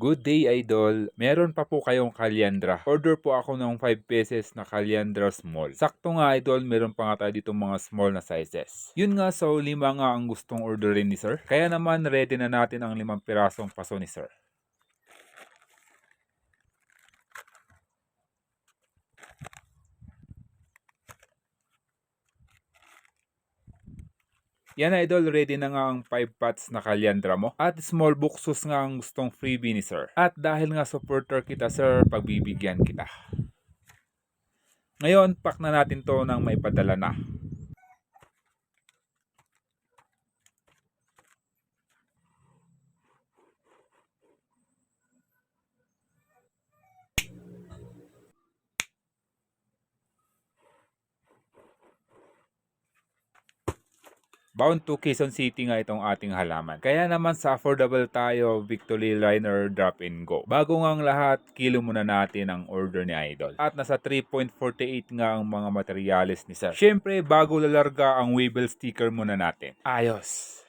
Good day, Idol. Meron pa po kayong kalyandra. Order po ako ng 5 pesos na kalyandra small. Sakto nga, Idol, meron pa nga tayo dito mga small na sizes. Yun nga, so lima nga ang gustong orderin ni Sir. Kaya naman, ready na natin ang limang pirasong paso ni Sir. Yan idol, ready na nga ang 5 pots na kalyandra mo. At small buxus nga ang gustong freebie ni sir. At dahil nga supporter kita sir, pagbibigyan kita. Ngayon, pack na natin to ng may padala na. Bound to Quezon City nga itong ating halaman. Kaya naman sa affordable tayo, Victory Liner Drop and Go. Bago nga ang lahat, kilo muna natin ang order ni Idol. At nasa 3.48 nga ang mga materyales ni Sir. Siyempre, bago lalarga ang Weevil sticker muna natin. Ayos!